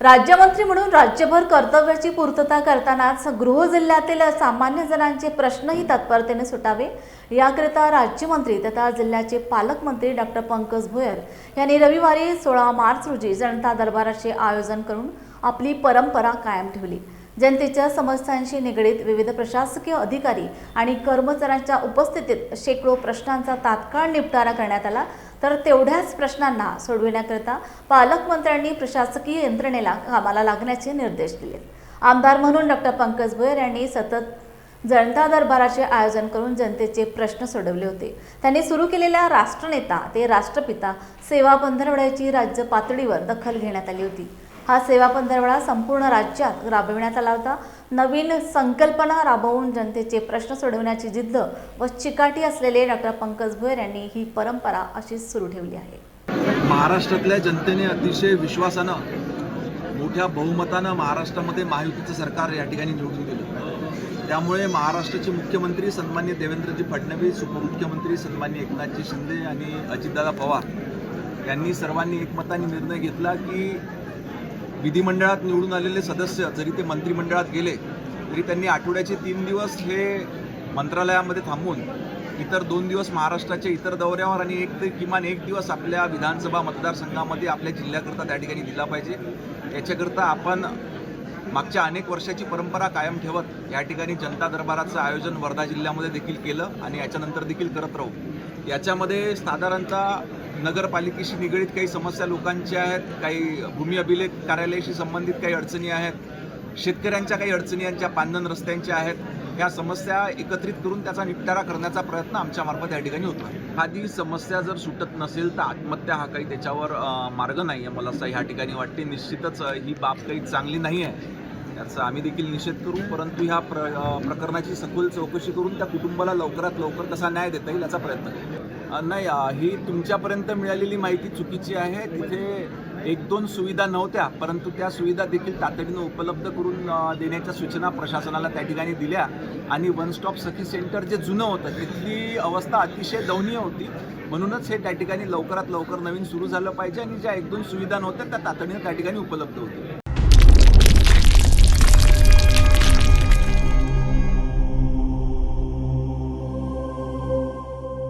राज्यमंत्री म्हणून राज्यभर कर्तव्याची पूर्तता करतानाच गृह जिल्ह्यातील सामान्य जणांचे प्रश्नही तत्परतेने सुटावे. याकरिता राज्यमंत्री तथा जिल्ह्याचे पालकमंत्री डॉक्टर पंकज भोयर यांनी रविवारी सोळा मार्च रोजी जनता दरबाराचे आयोजन करून आपली परंपरा कायम ठेवली. जनतेच्या समस्यांशी निगडीत विविध प्रशासकीय अधिकारी आणि कर्मचाऱ्यांच्या उपस्थितीत शेकडो प्रश्नांचा तात्काळ निपटारा करण्यात आला. तर तेवढ्याच प्रश्नांना सोडविण्याकरिता पालकमंत्र्यांनी प्रशासकीय यंत्रणेला कामाला लागण्याचे निर्देश दिले. आमदार म्हणून डॉक्टर पंकज भोयर यांनी सतत जनता दरबाराचे आयोजन करून जनतेचे प्रश्न सोडवले होते. त्यांनी सुरू केलेल्या राष्ट्रनेता ते राष्ट्रपिता सेवा पंधरवड्याची राज्य पातळीवर दखल घेण्यात आली होती. हा सेवा पंधरवडा संपूर्ण राज्यात राबविण्यात आला होता. नवीन संकल्पना राबवून जनतेचे प्रश्न सोडवण्याची जिद्द व चिकाटी असलेले डॉक्टर पंकज भोयर यांनी ही परंपरा अशीच सुरू ठेवली आहे. महाराष्ट्रातल्या जनतेने अतिशय विश्वासानं मोठ्या बहुमतानं महाराष्ट्रामध्ये महायुतीचं सरकार या ठिकाणी निवडून दिलं. त्यामुळे महाराष्ट्राचे मुख्यमंत्री सन्मान्य देवेंद्रजी फडणवीस उपमुख्यमंत्री सन्मान्य एकनाथजी शिंदे आणि अजितदादा पवार यांनी सर्वांनी एकमताने निर्णय घेतला की विधिमंडळात निवडून आलेले सदस्य जरी ते मंत्रिमंडळात गेले तरी त्यांनी आठवड्याचे तीन दिवस हे मंत्रालयामध्ये थांबून इतर दोन दिवस महाराष्ट्राच्या इतर दौऱ्यावर आणि एक ते किमान एक दिवस आपल्या विधानसभा मतदारसंघामध्ये आपल्या जिल्ह्याकरता त्या ठिकाणी दिला पाहिजे. याच्याकरता आपण मागच्या अनेक वर्षाची परंपरा कायम ठेवत या ठिकाणी जनता दरबाराचं आयोजन वर्धा जिल्ह्यामध्ये देखील केलं आणि याच्यानंतर देखील करत राहू. याच्यामध्ये साधारणतः नगरपालिकेशी निगडीत काही समस्या लोकांच्या आहेत काही भूमी अभिलेख कार्यालयाशी संबंधित काही अडचणी आहेत शेतकऱ्यांच्या काही अडचणी यांच्या पांदन रस्त्यांच्या आहेत ह्या समस्या एकत्रित करून त्याचा निपटारा करण्याचा प्रयत्न आमच्या मार्फत या ठिकाणी होतो एखादी समस्या जर सुटत नसेल तर आत्महत्या हा काही त्याच्यावर मार्ग नाही आहे मला असं ह्या ठिकाणी वाटते. निश्चितच ही बाब काही चांगली नाही आहे याचा आम्ही देखील निषेध करू परंतु ह्या प्र प्रकरणाची सखोल चौकशी करून त्या कुटुंबाला लवकरात लवकर कसा न्याय देता येईल याचा प्रयत्न करू. नाही ही तुमच्यापर्यंत मिळालेली माहिती चुकीची आहे. तिथे एक दोन सुविधा नव्हत्या परंतु त्या सुविधा देखील तातडीनं उपलब्ध करून देण्याच्या सूचना प्रशासनाला त्या ठिकाणी दिल्या आणि वन स्टॉप सखी सेंटर जे जुनं होतं तिथली अवस्था अतिशय दयनीय होती. म्हणूनच हे त्या ठिकाणी लवकरात लवकर नवीन सुरू झालं पाहिजे आणि ज्या एक दोन सुविधा नव्हत्या त्या तातडीनं त्या ठिकाणी उपलब्ध होतील